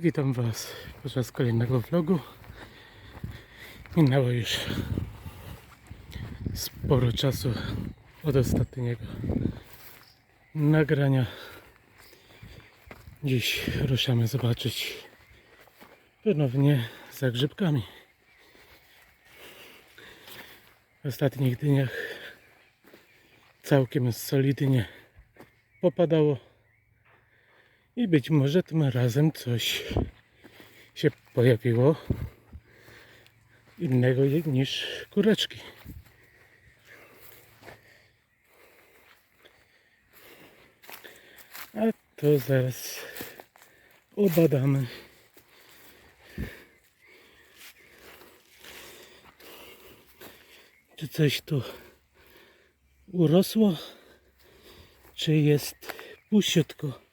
Witam Was podczas kolejnego vlogu. Minęło już sporo czasu od ostatniego nagrania. Dziś ruszamy zobaczyć ponownie za grzybkami. W ostatnich dniach całkiem solidnie popadało. I być może tym razem coś się pojawiło innego niż kureczki. A to zaraz obadamy. Czy coś tu urosło, czy jest puściutko.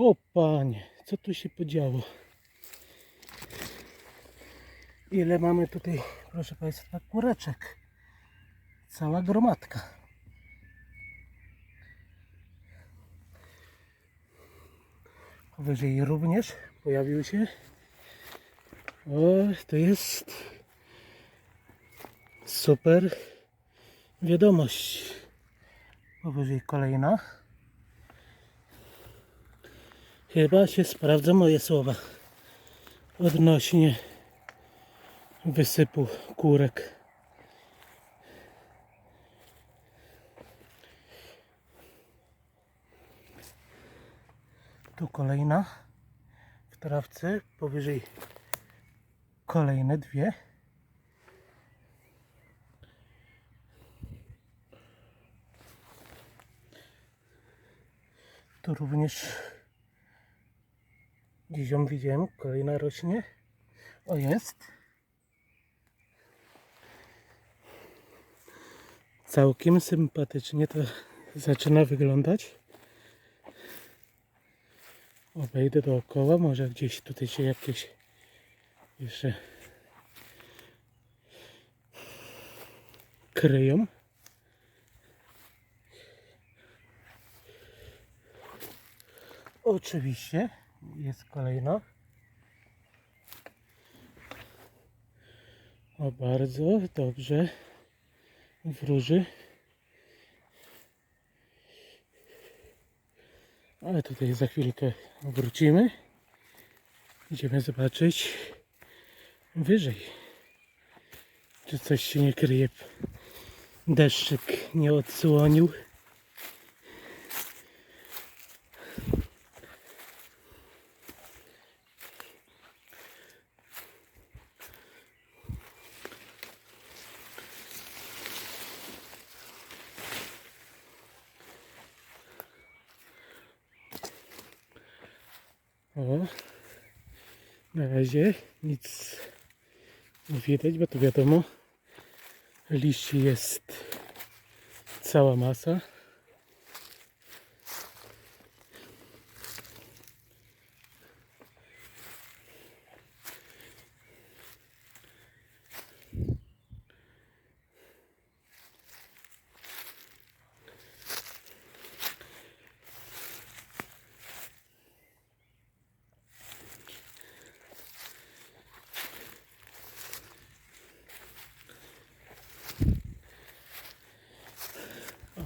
O panie, co tu się podziało? Ile mamy tutaj, proszę Państwa, kureczek? Cała gromadka. Powyżej również pojawił się. O, to jest super wiadomość. Powyżej kolejna. Chyba się sprawdza moje słowa odnośnie wysypu kurek. Tu kolejna w trawce, powyżej kolejne dwie. Tu również Gdzieś ją widziałem, kolejna rośnie. O jest. Całkiem sympatycznie to zaczyna wyglądać. Obejdę dookoła, może gdzieś tutaj się jakieś jeszcze kryją. Oczywiście jest kolejna. O bardzo dobrze wróży. Ale tutaj za chwilkę wrócimy. Idziemy zobaczyć wyżej. Czy coś się nie kryje. Deszczyk nie odsłonił. O, na razie nic nie widać, bo to wiadomo, liści jest cała masa.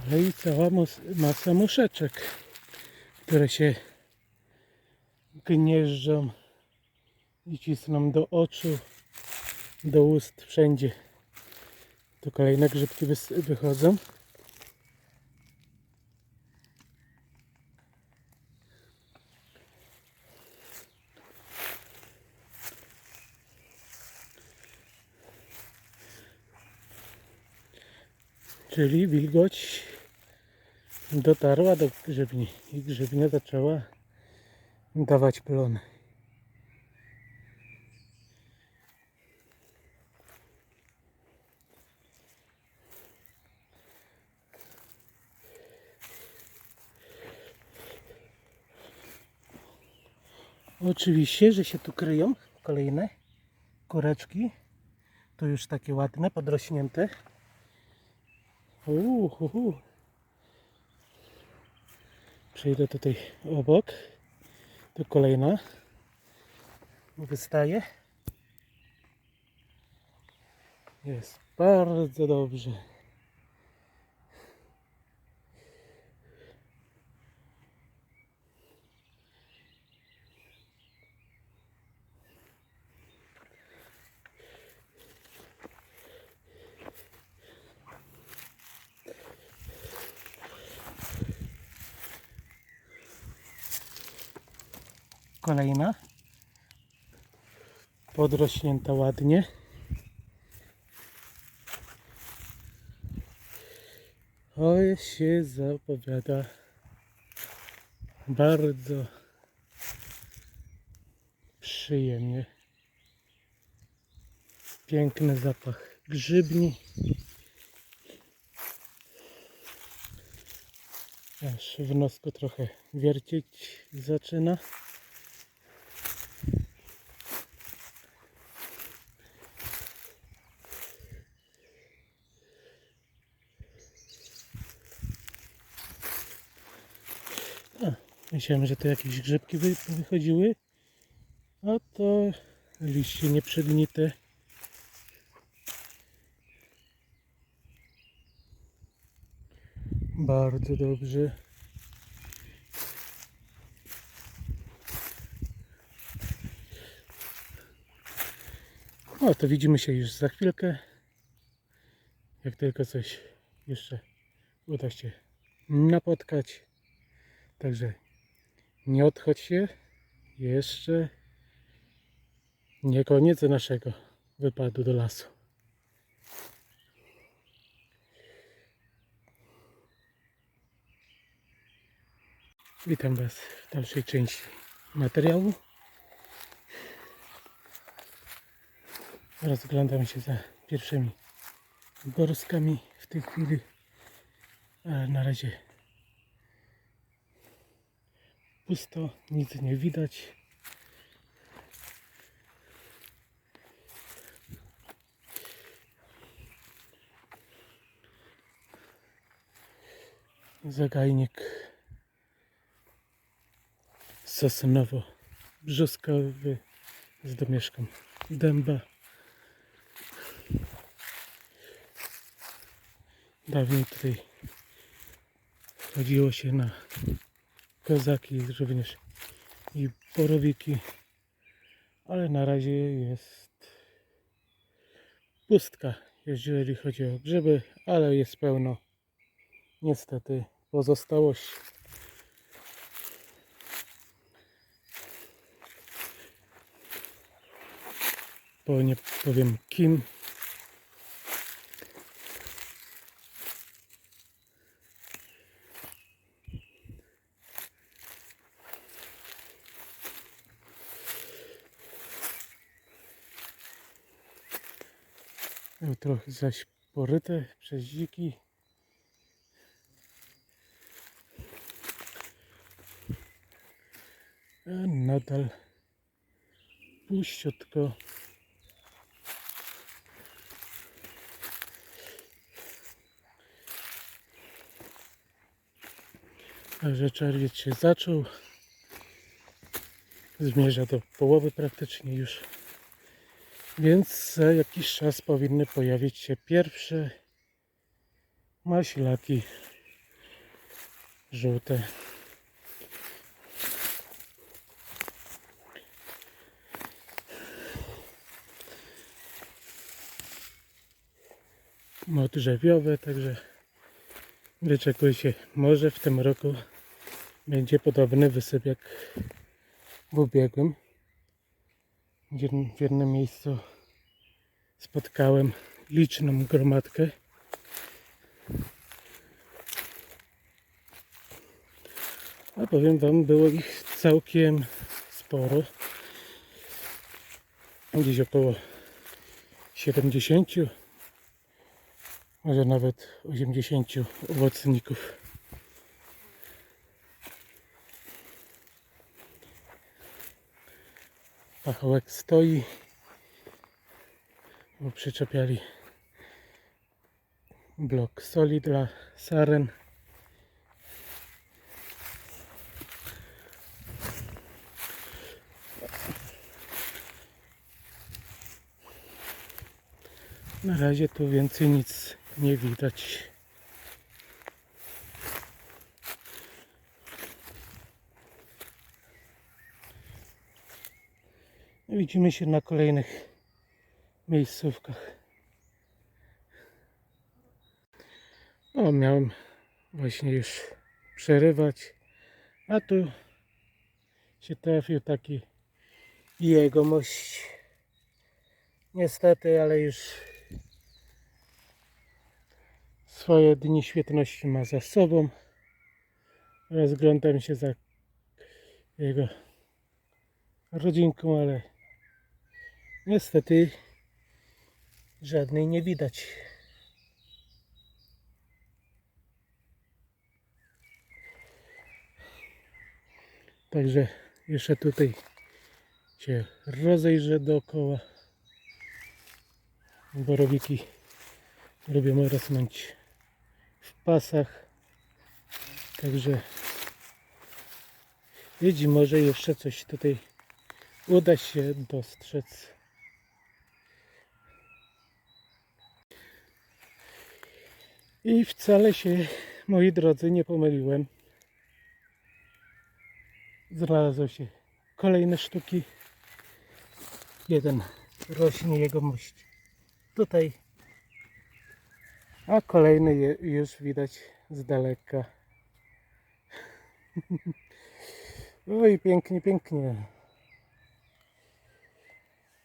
Ale i cała masa muszeczek, które się gnieżdżą i cisną do oczu, do ust, wszędzie. Tu kolejne grzybki wychodzą. Czyli wilgoć dotarła do grzybni i grzybnia zaczęła dawać plony. Oczywiście, że się tu kryją kolejne kureczki. Tu już takie ładne, podrośnięte. Uhuhu. Przejdę tutaj obok. Tu kolejna wystaje. Jest bardzo dobrze. Kolejna. Podrośnięta ładnie. Oj się zapowiada bardzo przyjemnie. Piękny zapach grzybni. Aż w nosku trochę wiercić zaczyna. Myślałem, że to jakieś grzybki wy, wychodziły. A to liście nieprzegnite. Bardzo dobrze. No to widzimy się już za chwilkę. Jak tylko coś jeszcze uda się napotkać. Także nie odchodź się. Jeszcze nie koniec naszego wypadu do lasu. Witam Was w dalszej części materiału. Rozglądam się za pierwszymi gorskami w tej chwili, ale na razie pusto, nic nie widać. Zagajnik sosnowo brzoskowy z domieszką dęba. Dawniej tutaj chodziło się na kozaki również i borowiki, ale na razie jest pustka, jeżeli chodzi o grzyby, ale jest pełno niestety pozostałości. Bo nie powiem kim. Trochę zaś poryte przez dziki. A nadal puściutko. Także czerwiec się zaczął. Zmierza do połowy praktycznie już. Więc za jakiś czas powinny pojawić się pierwsze maślaki żółte. Modrzewiowe, także wyczekuje się, może w tym roku będzie podobny wysyp jak w ubiegłym. W jednym miejscu spotkałem liczną gromadkę. A powiem Wam, było ich całkiem sporo. Gdzieś około 70, może nawet 80 owocników. pachołek stoi, bo przyczepiali blok soli dla saren. Na razie tu więcej nic nie widać. Widzimy się na kolejnych miejscówkach. No, miałem właśnie już przerywać, a tu się trafił taki jegomość. Niestety, ale już swoje dni świetności ma za sobą. Rozglądam się za jego rodzinką, ale niestety żadnej nie widać. Także jeszcze tutaj się rozejrzę dookoła. Borowiki lubią rosnąć w pasach. Także widzi może jeszcze coś tutaj uda się dostrzec. I wcale się, moi drodzy, nie pomyliłem. Znalazły się kolejne sztuki. Jeden rośnie jegomość tutaj, a kolejny je, już widać z daleka. Oj, pięknie, pięknie.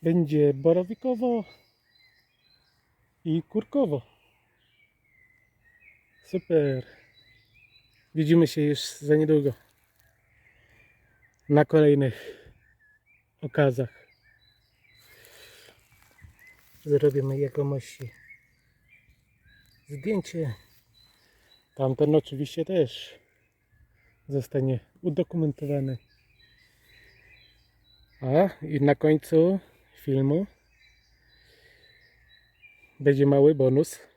Będzie borowikowo i kurkowo. Super. Widzimy się już za niedługo na kolejnych okazach. Zrobimy jegomości zdjęcie. Tamten oczywiście też zostanie udokumentowany. A i na końcu filmu będzie mały bonus.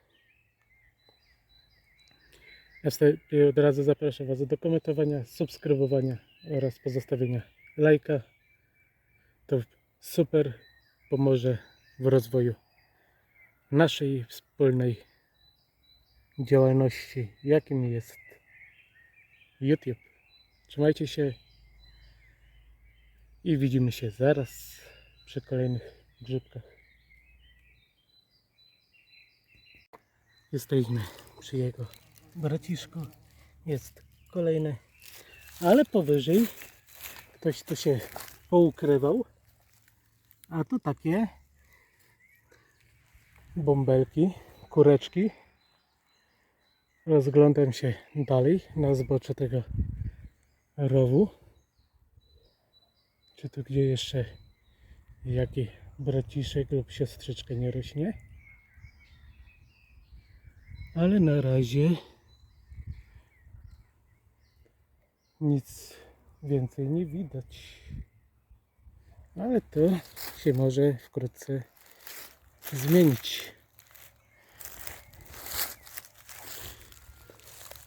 Ja wtedy od razu zapraszam Was do komentowania, subskrybowania oraz pozostawienia lajka. To super pomoże w rozwoju naszej wspólnej działalności, jakim jest YouTube. Trzymajcie się i widzimy się zaraz przy kolejnych grzybkach. Jesteśmy przy jego braciszku. Jest kolejny, ale powyżej ktoś tu się poukrywał. A tu takie bąbelki, kureczki. Rozglądam się dalej na zbocze tego rowu. Czy tu gdzie jeszcze jaki braciszek lub siostrzyczka nie rośnie. Ale na razie nic więcej nie widać. Ale to się może wkrótce zmienić.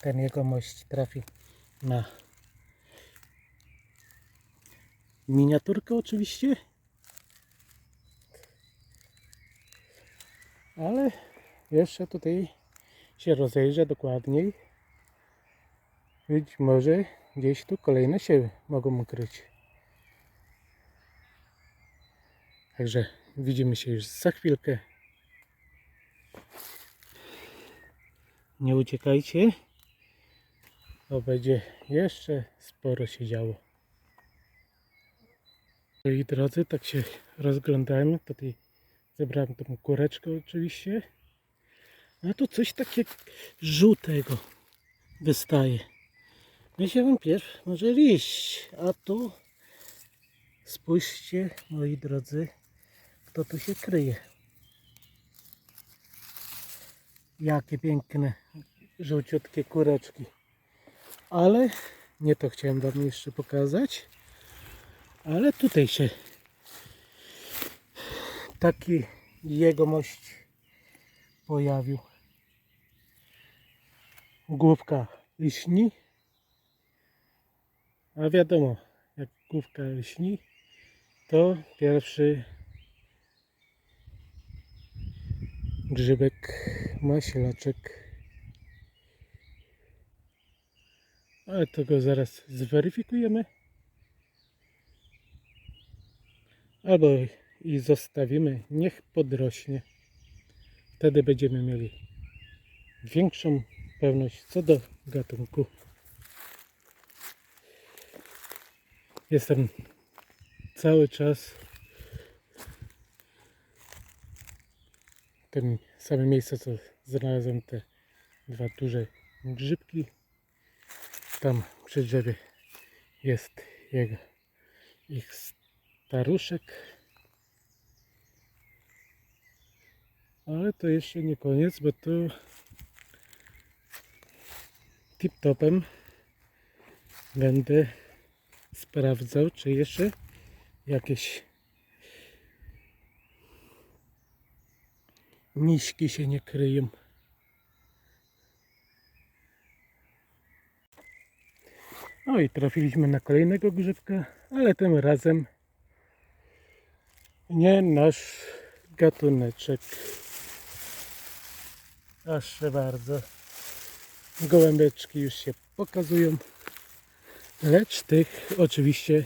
Ten jegomość trafi na miniaturkę oczywiście. Ale jeszcze tutaj się rozejrzę dokładniej. Być może gdzieś tu kolejne się mogą ukryć. Także widzimy się już za chwilkę. Nie uciekajcie, bo będzie jeszcze sporo się działo. Moi drodzy, tak się rozglądałem. Tutaj zebrałem tą kureczkę oczywiście. A tu coś takiego żółtego wystaje. Myślałem pierw może liść, a tu spójrzcie moi drodzy, kto tu się kryje. Jakie piękne żółciutkie kureczki. Ale nie to chciałem wam jeszcze pokazać. Ale tutaj się taki jegomość pojawił. Główka liśni. A wiadomo, jak główka liśni, to pierwszy grzybek, maślaczek. Ale to go zaraz zweryfikujemy. Albo i zostawimy, niech podrośnie. Wtedy będziemy mieli większą pewność co do gatunku. Jestem cały czas w tym samym miejscu, co znalazłem te dwa duże grzybki. Tam przy drzewie jest jego, ich staruszek. Ale to jeszcze nie koniec, bo to tip-topem będę sprawdzał, czy jeszcze jakieś miśki się nie kryją. No i trafiliśmy na kolejnego grzybka, ale tym razem nie nasz gatuneczek. Proszę bardzo. Gołębeczki już się pokazują, lecz tych oczywiście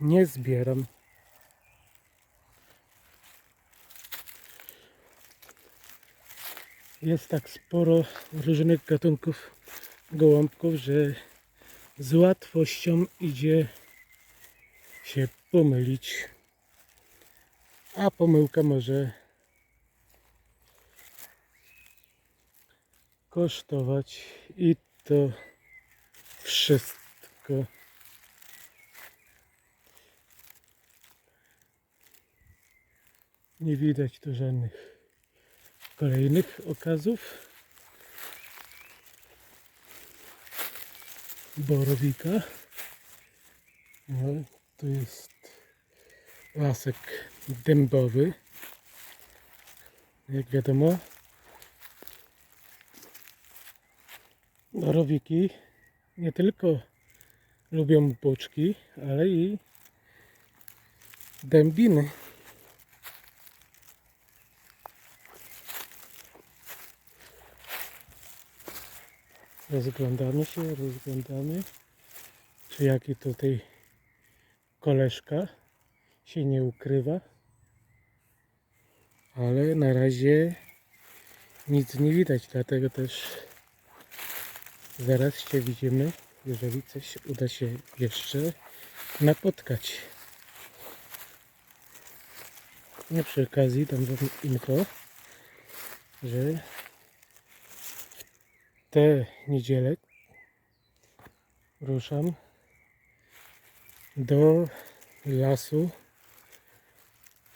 nie zbieram. Jest tak sporo różnych gatunków gołąbków, że z łatwością idzie się pomylić. A pomyłka może kosztować i to wszystko. Nie widać tu żadnych kolejnych okazów. Borowika. No, tu jest lasek dębowy. Jak wiadomo, borowiki nie tylko lubią boczki, ale i dębiny. Rozglądamy się, rozglądamy. Czy jaki tutaj koleżka się nie ukrywa. Ale na razie nic nie widać, dlatego też zaraz się widzimy, jeżeli coś uda się jeszcze napotkać. Nie przy okazji dam wam info, że tę niedzielę ruszam do lasu.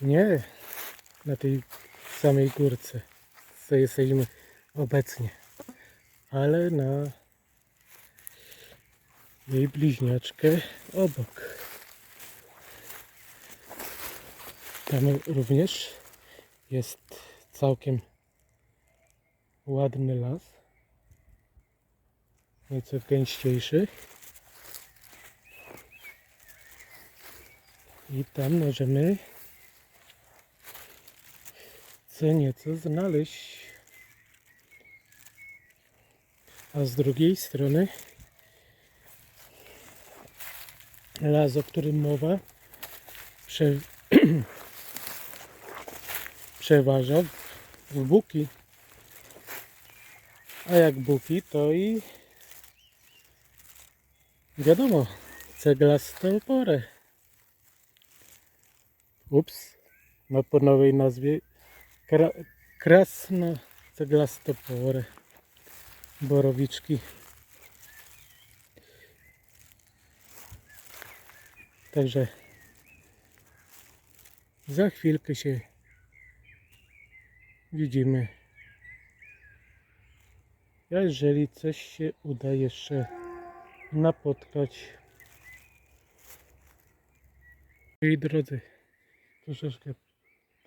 Nie na tej samej górce, co jesteśmy obecnie, ale na jej bliźniaczkę obok. Tam również jest całkiem ładny las nieco gęściejszy. I tam możemy co nieco znaleźć. A z drugiej strony las, o którym mowa, prze... przeważa w buki. A jak buki, to i Wiadomo, ceglastą porę. Ups, no po nowej nazwie kra, krasno ceglastoporę. Borowiczki. Także za chwilkę się widzimy. Jeżeli coś się uda jeszcze napotkać. Moi drodzy, troszeczkę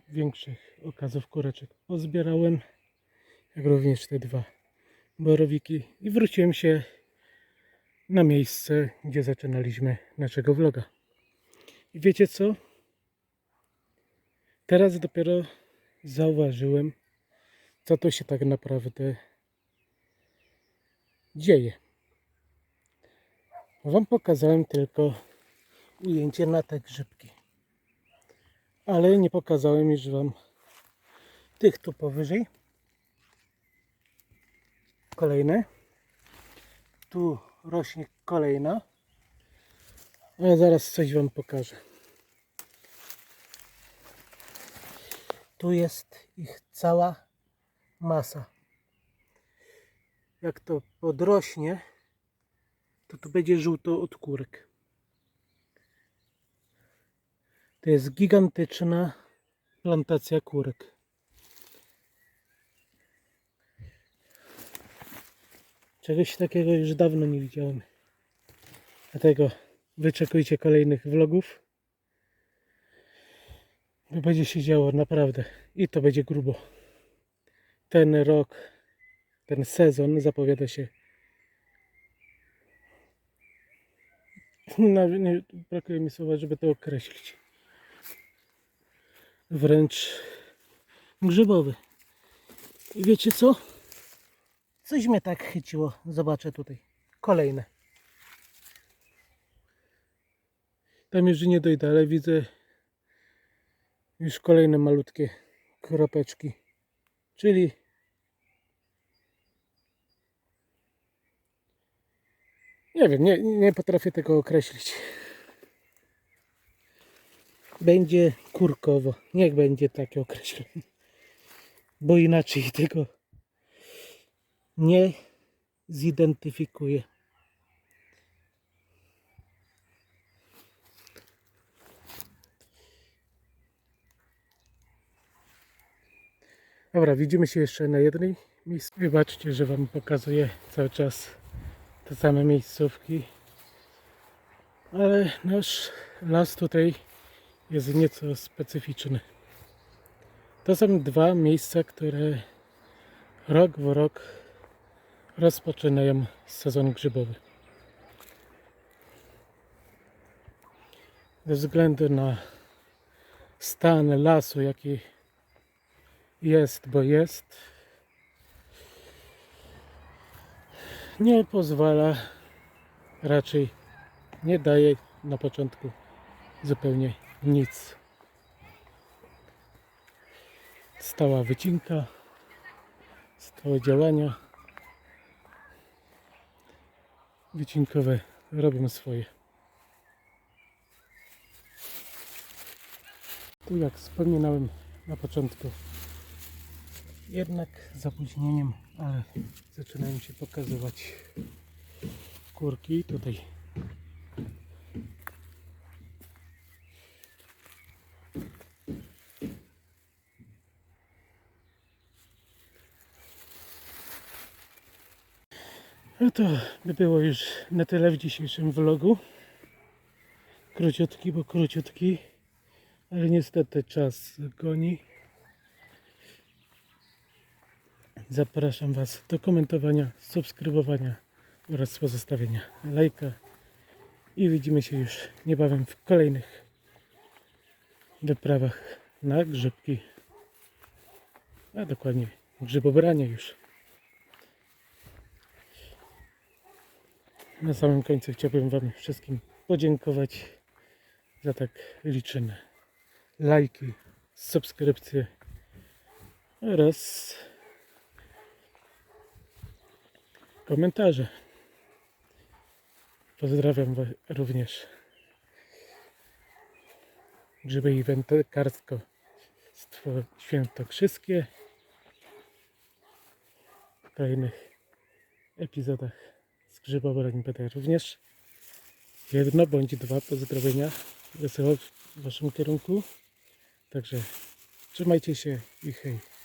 większych okazów kureczek pozbierałem, jak również te dwa borowiki i wróciłem się na miejsce, gdzie zaczynaliśmy naszego vloga. I wiecie co? Teraz dopiero zauważyłem, co to się tak naprawdę dzieje. Wam pokazałem tylko ujęcie na te grzybki. Ale nie pokazałem już Wam tych tu powyżej. Kolejne. Tu rośnie kolejna. Ale zaraz coś Wam pokażę. Tu jest ich cała masa. Jak to podrośnie, to tu będzie żółto od kurek. To jest gigantyczna plantacja kurek. Czegoś takiego już dawno nie widziałem. Dlatego wyczekujcie kolejnych vlogów. Bo będzie się działo naprawdę. I to będzie grubo. Ten rok, ten sezon zapowiada się. Nawet nie brakuje mi słowa, żeby to określić. Wręcz grzybowy. I wiecie co? Coś mnie tak chyciło. Zobaczę tutaj. Kolejne. Tam już nie dojdę, ale widzę już kolejne malutkie kropeczki. Czyli nie wiem, nie, nie potrafię tego określić. Będzie kurkowo. Niech będzie takie określenie. Bo inaczej tego nie zidentyfikuję. Dobra, widzimy się jeszcze na jednej miejscu. Wybaczcie, że Wam pokazuję cały czas te same miejscówki. Ale nasz las tutaj jest nieco specyficzny. To są dwa miejsca, które rok w rok rozpoczynają sezon grzybowy. Ze względu na stan lasu, jaki jest, bo jest, nie pozwala, raczej nie daje na początku zupełnie nic. Stała wycinka, stałe działania wycinkowe robią swoje. Tu jak wspominałem na początku, jednak z opóźnieniem, ale zaczynają się pokazywać kurki tutaj. No to by było już na tyle w dzisiejszym vlogu. Króciutki, bo króciutki, ale niestety czas goni. Zapraszam Was do komentowania, subskrybowania oraz pozostawienia lajka. I widzimy się już niebawem w kolejnych wyprawach na grzybki. A dokładnie grzybobranie już. Na samym końcu chciałbym Wam wszystkim podziękować za tak liczne lajki, subskrypcje oraz komentarze. Pozdrawiam Was również. Grzyby i wędkarstwo świętokrzyskie. W kolejnych epizodach z grzybobrani będę również jedno bądź dwa pozdrowienia wysyłał w Waszym kierunku. Także trzymajcie się i hej.